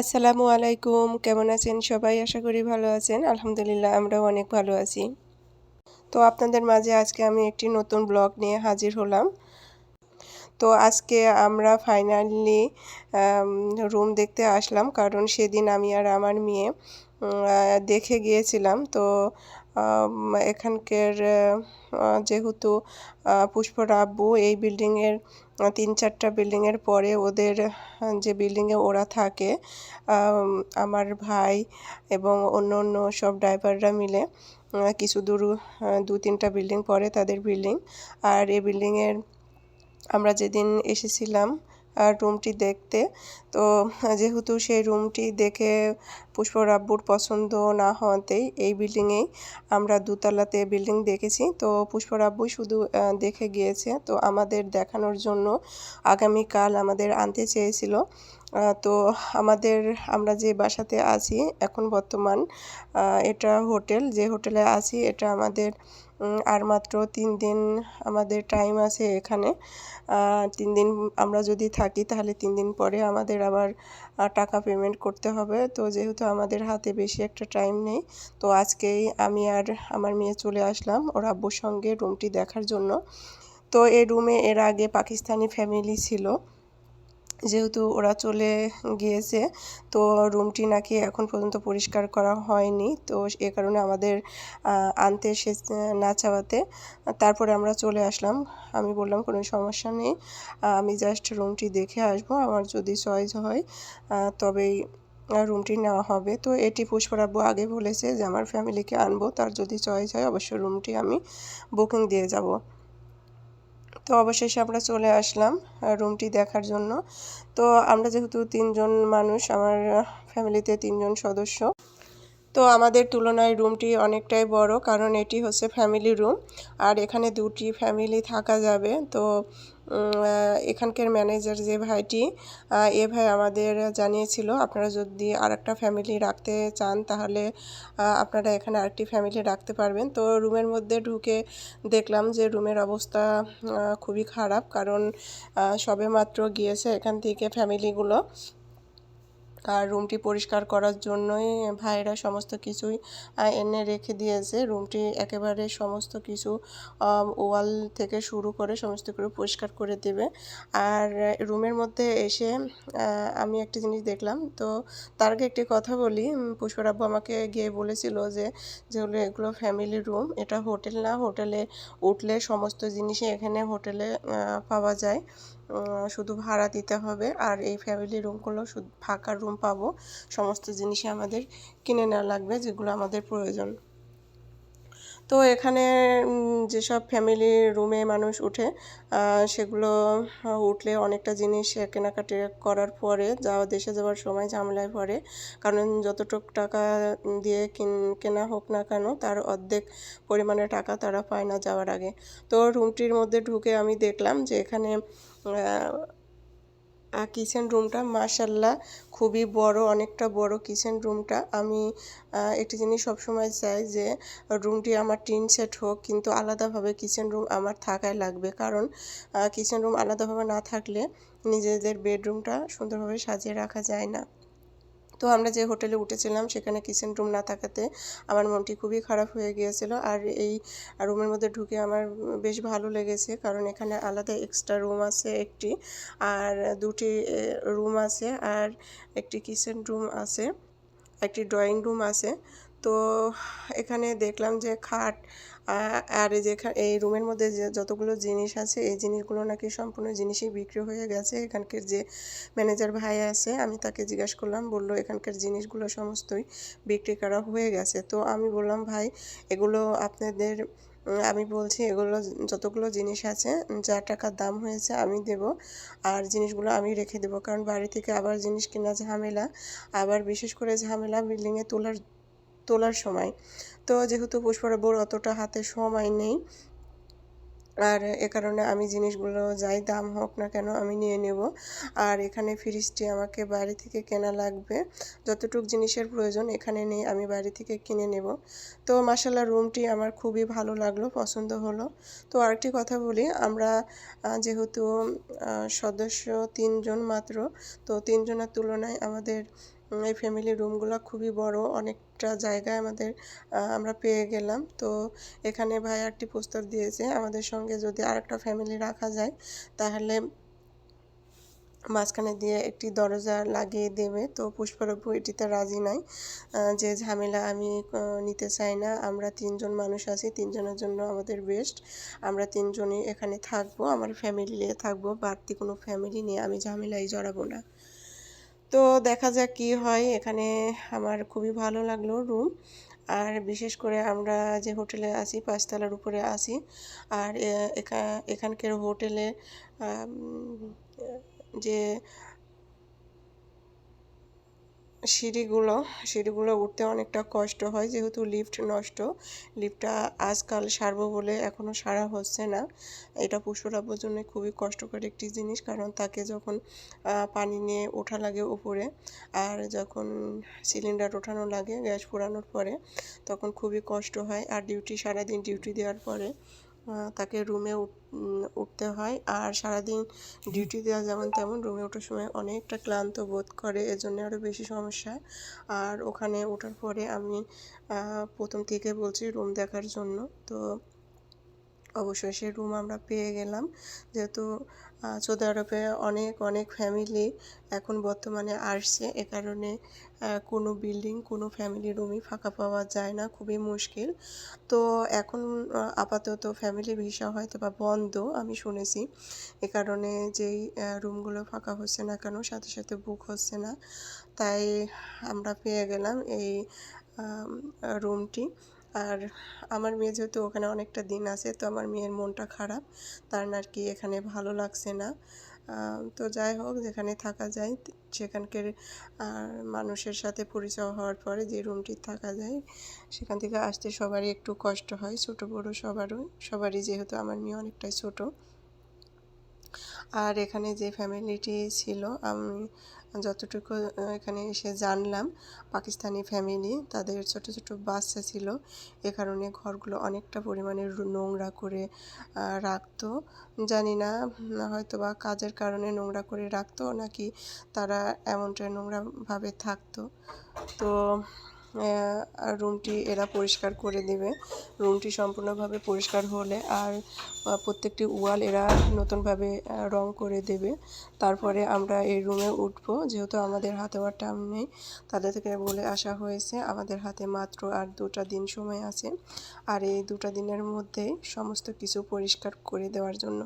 আসসালামু আলাইকুম। কেমন আছেন সবাই? আশা করি ভালো আছেন। আলহামদুলিল্লাহ, আমরাও অনেক ভালো আছি। তো আপনাদের মাঝে আজকে আমি একটি নতুন ব্লগ নিয়ে হাজির হলাম। তো আজকে আমরা ফাইনালি রুম দেখতে আসলাম। কারণ সেদিন আমি আর আমার মেয়ে দেখে গিয়েছিলাম। তো এখানকার যেহেতু পুষ্পর এই বিল্ডিংয়ের তিন চারটা বিল্ডিংয়ের পরে ওদের, যে বিল্ডিংয়ে ওরা থাকে আমার ভাই এবং অন্য অন্য সব ড্রাইভাররা মিলে কিছু দূর দু তিনটা বিল্ডিং পরে তাদের বিল্ডিং। আর এই বিল্ডিংয়ের, আমরা যেদিন এসেছিলাম রুমটি দেখতে। তো, যেহেতু সেই রুমটি দেখে পুষ্প রাব্বুর পছন্দ না হওয়াতেই এই বিল্ডিংয়েই আমরা দুতলাতে বিল্ডিং দেখেছি। তো, পুষ্প রাব্বুই শুধু দেখে গিয়েছে। তো, আমাদের দেখানোর জন্য আগামীকাল আমাদের আনতে চেয়েছিল। তো, আমাদের, আমরা যে বাসাতে আছি এখন বর্তমান এটা হোটেল। যে হোটেলে আছি, এটা আমাদের আর মাত্র তিন দিন আমাদের টাইম আছে এখানে। তিন দিন আমরা যদি থাকি তাহলে তিন দিন পরে আমাদের আবার টাকা পেমেন্ট করতে হবে। তো যেহেতু আমাদের হাতে বেশি একটা টাইম নেই, তো আজকেই আমি আর আমার মেয়ে চলে আসলাম ওর আব্বুর সঙ্গে রুমটি দেখার জন্য। তো এই রুমে এর আগে পাকিস্তানি ফ্যামিলি ছিল। যেহেতু ওরা চলে গিয়েছে, তো রুমটি নাকি এখন পর্যন্ত পরিষ্কার করা হয়নি। তো এ কারণে আমাদের আনতে এসে না চাওয়াতে। তারপরে আমরা চলে আসলাম। আমি বললাম, কোনো সমস্যা নেই। আমি জাস্ট রুমটি দেখে আসব। আমার যদি চয়েস হয় তবেই রুমটি নেওয়া হবে। তো এটি পুষ্পরাব্বু আগে বলেছে যে, আমার ফ্যামিলিকে আনব। তার যদি চয়েস হয়, অবশ্যই রুমটি আমি বুকিং দিয়ে যাব। তো অবশেষে আমরা চলে আসলাম রুমটি দেখার জন্য। তো আমরা যেহেতু তিনজন মানুষ, আমার ফ্যামিলিতে তিনজন সদস্য, তো আমাদের তুলনায় রুমটি অনেকটাই বড়, কারণ এটি হচ্ছে ফ্যামিলি রুম আর এখানে দুটি ফ্যামিলি থাকা যাবে। তো এখানকার ম্যানেজার যে ভাইটি এ ভাই আমাদের জানিয়েছিল, আপনারা যদি আর একটা ফ্যামিলি রাখতে চান, তাহলে আপনারা এখানে আরেকটি ফ্যামিলি রাখতে পারবেন। তো রুমের মধ্যে ঢুকে দেখলাম যে রুমের অবস্থা খুবই খারাপ, কারণ সবে মাত্র গিয়েছে এখান থেকে ফ্যামিলিগুলো আর রুমটি পরিষ্কার করার জন্যই ভাইরা সমস্ত কিছুই এনে রেখে দিয়েছে। রুমটি একেবারে সমস্ত কিছু ওয়াল থেকে শুরু করে সমস্ত কিছু পরিষ্কার করে দেবে। আর রুমের মধ্যে এসে আমি একটা জিনিস দেখলাম। তো তার আগে একটি কথা বলি। পুষ্পরাব্বু আমাকে গিয়ে বলেছিল যে যেগুলো এগুলো ফ্যামিলি রুম এটা হোটেল না। হোটেলে উঠলে সমস্ত জিনিসই এখানে হোটেলে পাওয়া যায়। শুধু ভাড়া দিতে হবে আর এই ফ্যামিলি রুমগুলো ফাঁকা রুম পাবো। সমস্ত জিনিসই আমাদের কিনে নেওয়া লাগবে যেগুলো আমাদের প্রয়োজন। তো এখানে যেসব ফ্যামিলি রুমে মানুষ উঠে সেগুলো উঠলে অনেকটা জিনিস কেনাকাটি করার পরে যাওয়া দেশে যাওয়ার সময় ঝামেলায় পড়ে। কারণ যতটুক টাকা দিয়ে কেনা হোক না কেন, তার অর্ধেক পরিমাণে টাকা তারা পায় না যাওয়ার আগে। তো রুমটির মধ্যে ঢুকে আমি দেখলাম যে এখানে কিচেন রুমটা মাশাল্লাহ খুবই বড়, অনেকটা বড় কিচেন রুমটা আমি একটি জিনিস সবসময় চাই যে রুমটি আমার টিন সেট হোক, কিন্তু আলাদাভাবে কিচেন রুম আমার থাকায় লাগবে। কারণ কিচেন রুম আলাদাভাবে না থাকলে নিজেদের বেডরুমটা সুন্দরভাবে সাজিয়ে রাখা যায় না। তো আমরা যে হোটেলে উঠেছিলাম, সেখানে কিচেন রুম না থাকাতে আমার মনটি খুবই খারাপ হয়ে গিয়েছিল। আর এই রুমের মধ্যে ঢুকে আমার বেশ ভালো লেগেছে, কারণ এখানে আলাদা এক্সট্রা রুম আছে একটি, আর দুটি রুম আছে, আর একটি কিচেন রুম আছে, একটি ড্রয়িং রুম আছে। তো এখানে দেখলাম যে খাট আর এই যে এই রুমের মধ্যে যে যতগুলো জিনিস আছে, এই জিনিসগুলো নাকি সম্পূর্ণ জিনিসই বিক্রি হয়ে গেছে। এখানকার যে ম্যানেজার ভাই আছে, আমি তাকে জিজ্ঞাসা করলাম, বলল এখানকার জিনিসগুলো সমস্তই বিক্রি করা হয়ে গেছে। তো আমি বললাম, ভাই, এগুলো আপনাদের, আমি বলছি এগুলো যতগুলো জিনিস আছে, যা টাকার দাম হয়েছে আমি দেব, আর জিনিসগুলো আমি রেখে দেবো। কারণ বাড়ি থেকে আবার জিনিস কেনা ঝামেলা, আবার বিশেষ করে ঝামেলা বিল্ডিংয়ে তোলার তোলার সময়। তো যেহেতু পুষ্পরাবুর অতটা হাতে সময় নেই, আর এ কারণে আমি জিনিসগুলো যাই দাম হোক না কেন আমি নিয়ে নেব। আর এখানে ফ্রিজটি আমাকে বাড়ি থেকে কেনা লাগবে। যতটুক জিনিসের প্রয়োজন এখানে নেই, আমি বাড়ি থেকে কিনে নেব। তো মাসাল্লাহ রুমটি আমার খুবই ভালো লাগল, পছন্দ হলো। তো আরেকটি কথা বলি, আমরা যেহেতু সদস্য তিনজন মাত্র, তো তিনজনের তুলনায় আমাদের এই ফ্যামিলি রুমগুলো খুবই বড়। অনেকটা জায়গায় আমাদের আমরা পেয়ে গেলাম। তো এখানে ভাই আরটি প্রস্তাব দিয়েছে। আমাদের সঙ্গে যদি আরেকটা ফ্যামিলি রাখা যায়, তাহলে মাঝখানে দিয়ে একটি দরজা লাগিয়ে দেবে। তো পুষ্পরূপু এটিতে রাজি নাই। যে ঝামেলা আমি নিতে চাই না। আমরা তিনজন মানুষ আছি, তিনজনের জন্য আমাদের বেস্ট আমরা তিনজনই এখানে থাকব, আমার ফ্যামিলি নিয়ে থাকব। বাড়তি কোনো ফ্যামিলি নিয়ে আমি ঝামেলায় জড়াবো না। তো দেখা যাক কি হয়। এখানে আমার খুবই ভালো লাগল রুম আর বিশেষ করে আমরা যে হোটেলে আছি, পাঁচতলার উপরে আছি, আর এখা- এখানকার হোটেলে যে সিঁড়িগুলো সিঁড়িগুলো উঠতে অনেকটা কষ্ট হয়, যেহেতু লিফট নষ্ট। লিফটটা আজকাল সারবো বলে এখনও সারা হচ্ছে না। এটা পুষ্পরাব্বর জন্য খুবই কষ্টকর একটি জিনিস, কারণ তাকে যখন পানি নিয়ে ওঠা লাগে উপরে, আর যখন সিলিন্ডার ওঠানো লাগে, গ্যাস পোড়ানোর পরে, তখন খুবই কষ্ট হয়, আর ডিউটি সারাদিন ডিউটি দেওয়ার পরে। তাকে রুমে উঠতে হয়। আর সারাদিন ডিউটি দেওয়া যেমন তেমন, রুমে ওঠার সময় অনেকটা ক্লান্ত বোধ করে, এজন্য আরও বেশি সমস্যা। আর ওখানে ওঠার পরে আমি প্রথম থেকে বলছি রুম দেখার জন্য। তো অবশ্যই সে রুম আমরা পেয়ে গেলাম। যেহেতু সৌদি আরবে অনেক অনেক ফ্যামিলি এখন বর্তমানে আসছে। এ কারণে কোনো বিল্ডিং কোনো ফ্যামিলি রুমই ফাঁকা পাওয়া যায় না, খুবই মুশকিল। তো এখন আপাতত ফ্যামিলি ভিসা হয়তো বা বন্ধ, আমি শুনেছি। এ কারণে যেই রুমগুলো ফাঁকা হচ্ছে না কেন, সাথে সাথে বুক হচ্ছে না, তাই আমরা পেয়ে গেলাম এই রুমটি আর আমার মেয়ে যেহেতু ওখানে অনেকটা দিন আছে, তো আমার মেয়ের মনটা খারাপ। তার আর কি এখানে ভালো লাগছে না। তো যাই হোক, যেখানে থাকা যায়, সেখানকার মানুষের সাথে পরিচয় হওয়ার পরে যে রুমটি থাকা যায়, সেখান থেকে আসতে সবারই একটু কষ্ট হয়, ছোট বড় সবারই সবারই যেহেতু আমার মেয়ে অনেকটাই ছোট। আর এখানে যে ফ্যামিলিটি ছিল, আমি যতটুকু এখানে এসে জানলাম, পাকিস্তানি ফ্যামিলি তাদের ছোট ছোট বাচ্চা ছিল। এ কারণে ঘরগুলো অনেকটা পরিমাণে নোংরা করে রাখতো। জানি না হয়তো বা কাজের কারণে নোংরা করে রাখতো, নাকি তারা এমনটা নোংরাভাবে থাকতো। তো রুমটি এরা পরিষ্কার করে দেবে। রুমটি সম্পূর্ণভাবে পরিষ্কার হলে আর প্রত্যেকটি ওয়াল এরা নতুনভাবে রং করে দেবে। তারপরে আমরা এই রুমে উঠবো। যেহেতু আমাদের হাতে আর টাইম নেই, তাদের থেকে বলে আসা হয়েছে, আমাদের হাতে মাত্র আর দুটা দিন সময় আছে। আর এই দুটা দিনের মধ্যেই সমস্ত কিছু পরিষ্কার করে দেওয়ার জন্য।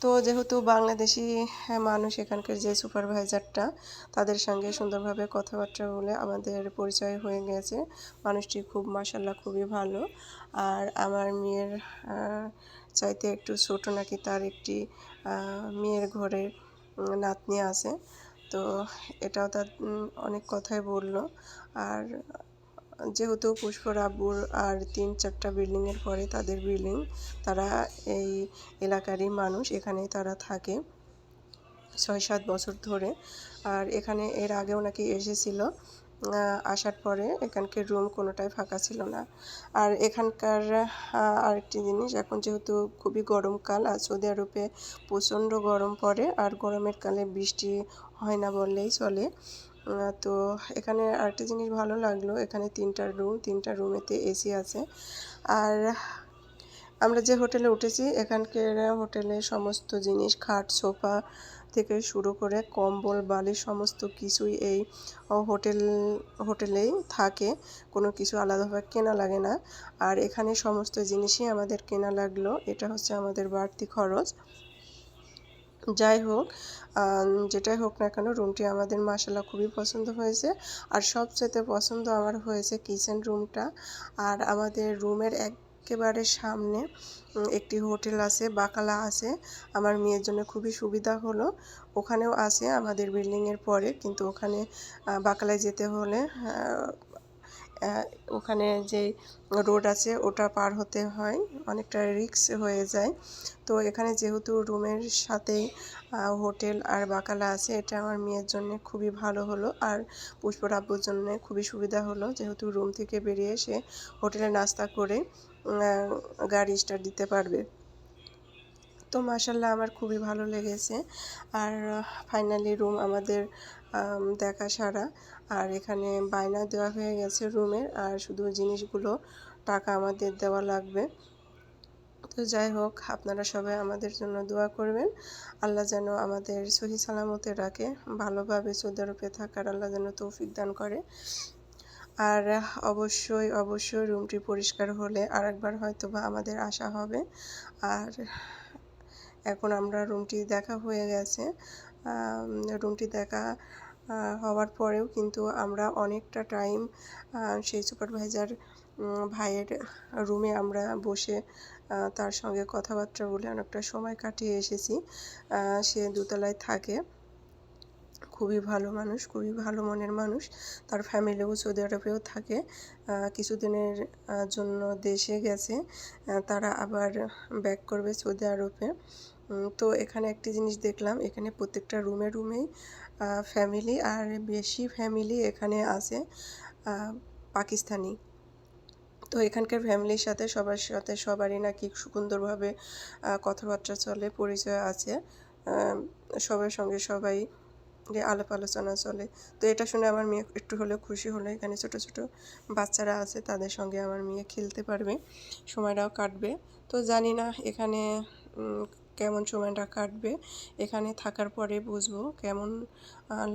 তো যেহেতু বাংলাদেশি হ্যাঁ, মানুষ এখানকার যে সুপারভাইজারটা তাদের সঙ্গে সুন্দরভাবে কথাবার্তা বলে আমাদের পরিচয় হয়ে গেছে। মানুষটি খুব মাসাল্লাহ খুবই ভালো। আর আমার মেয়ের চাইতে একটু ছোট নাকি তার একটি মেয়ের ঘরে নাতনি আছে। তো এটাও তার অনেক কথাই বলল। আর যেহেতু পুষ্পর আব্বুর আর তিন চারটা বিল্ডিংয়ের পরে তাদের বিল্ডিং তারা এই এলাকারই মানুষ, এখানেই তারা থাকে ছয় সাত বছর ধরে। আর এখানে এর আগেও নাকি এসেছিল আসার পরে এখানকার রুম কোনোটাই ফাঁকা ছিল না। আর এখানকার আরেকটি জিনিস, এখন যেহেতু খুবই গরমকাল আর সৌদি আরবে প্রচণ্ড গরম পড়ে, আর গরমের কালে বৃষ্টি হয় না বললেই চলে। তো এখানে আরেকটা জিনিস ভালো লাগল, এখানে তিনটা রুম তিনটা রুমেতে এসি আছে। আর আমরা যে হোটেলে উঠেছি, এখানকার হোটেলে সমস্ত জিনিস, খাট, সোফা থেকে শুরু করে কম্বল, বালিশ, সমস্ত কিছুই এই হোটেল হোটেলেই থাকে। কোনো কিছু আলাদাভাবে কেনা লাগে না। আর এখানে সমস্ত জিনিসই আমাদের কেনা লাগল। এটা হচ্ছে আমাদের বাড়তি খরচ। যাই হোক যেটাই হোক না কেন রুমটি আমাদের মাসাল্লাহ খুবই পছন্দ হয়েছে। আর সবচেয়ে পছন্দ আমার হয়েছে কিচেন রুমটা আর আমাদের রুমের এক একেবারে সামনে একটি হোটেল আছে, বাকালা আছে। আমার মেয়ের জন্য খুবই সুবিধা হলো। ওখানেও আছে আমাদের বিল্ডিংয়ের পরে, কিন্তু ওখানে বাকালায় যেতে হলে ওখানে যে রোড আছে ওটা পার হতে হয় অনেকটা রিস্ক হয়ে যায়। তো এখানে যেহেতু রুমের আহ, হোটেল আর বাকালা আছে এটা আমার মেয়ের জন্য খুবই ভালো হলো। আর পুষ্পর আব্বুর জন্য খুবই সুবিধা হলো যেহেতু রুম থেকে বেরিয়ে এসে হোটেলে নাস্তা করে গাড়ি স্টার্ট দিতে পারবে। তো মাসাল্লাহ আমার খুবই ভালো লেগেছে। আর ফাইনালি রুম আমাদের দেখা সারা। আর এখানে বায়না দেওয়া হয়ে গেছে রুমের আর শুধু জিনিসগুলো টাকা আমাদের দেওয়া লাগবে। তো যাই হোক, আপনারা সবাই আমাদের জন্য দোয়া করবেন। আল্লাহ যেন আমাদের সহি সালামতে রাখে, ভালোভাবে সৌদি আরবে থাকার আল্লাহ যেন তৌফিক দান করে। আর অবশ্যই অবশ্যই রুমটি পরিষ্কার হলে আরেকবার হয়তো বা আমাদের আসা হবে। আর এখন আমরা রুমটি দেখা হয়ে গেছে। রুমটি দেখা হওয়ার পরেও কিন্তু আমরা অনেকটা টাইম সেই সুপারভাইজার ভাইয়ের রুমে আমরা বসে তার সঙ্গে কথাবার্তা বলে অনেকটা সময় কাটিয়ে এসেছি। সে দোতলায় থাকে। খুবই ভালো মানুষ, খুবই ভালো মনের মানুষ। তার ফ্যামিলিও সৌদি আরবেও থাকে। কিছুদিনের জন্য দেশে গেছে। তারা আবার ব্যাক করবে সৌদি আরবে তো এখানে একটি জিনিস দেখলাম, এখানে প্রত্যেকটা রুমে রুমেই ফ্যামিলি আর বেশি ফ্যামিলি এখানে আছে পাকিস্তানি। তো এখানকার ফ্যামিলির সাথে, সবার সাথে সবারই নাকি সুন্দরভাবে কথাবার্তা চলে, পরিচয় আছে। সবার সঙ্গে সবাই যে আলাপ আলোচনা চলে। তো এটা শুনে আমার মেয়ে একটু হলেও খুশি হলো। এখানে ছোট ছোট বাচ্চারা আছে, তাদের সঙ্গে আমার মেয়ে খেলতে পারবে, সময়টাও কাটবে। তো জানি না এখানে কেমন সময়টা কাটবে, এখানে থাকার পরে বুঝব কেমন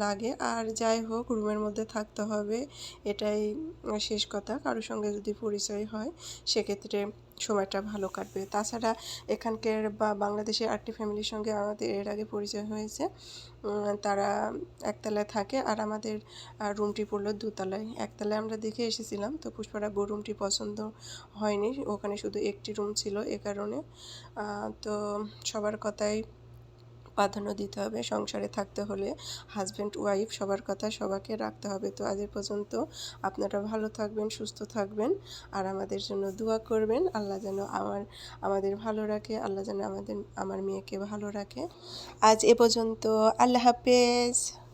লাগে। আর যাই হোক, রুমের মধ্যে থাকতে হবে, এটাই শেষ কথা। কারোর সঙ্গে যদি পরিচয় হয়, সেক্ষেত্রে সময়টা ভালো কাটবে। তাছাড়া এখানকার বা বাংলাদেশের আটটি ফ্যামিলির সঙ্গে আমাদের এর আগে পরিচয় হয়েছে। তারা একতলায় থাকে আর আমাদের রুমটি পড়ল দুতলায়। একতলায় আমরা দেখে এসেছিলাম, তো পুষ্পারা বউ রুমটি পছন্দ হয়নি। ওখানে শুধু একটি রুম ছিল এ কারণে। তো সবার কথাই প্রাধান্য দিতে হবে সংসারে থাকতে হলে। হাজব্যান্ড ওয়াইফ সবার কথা সবাকে রাখতে হবে। তো আজ পর্যন্ত আপনারা ভালো থাকবেন, সুস্থ থাকবেন আর আমাদের জন্য দোয়া করবেন। আল্লাহ যেন আমার, আমাদের ভালো রাখে, আল্লাহ যেন আমাদের, আমার মেয়েকে ভালো রাখে। আজ এ পর্যন্ত আল্লাহ হাফেজ।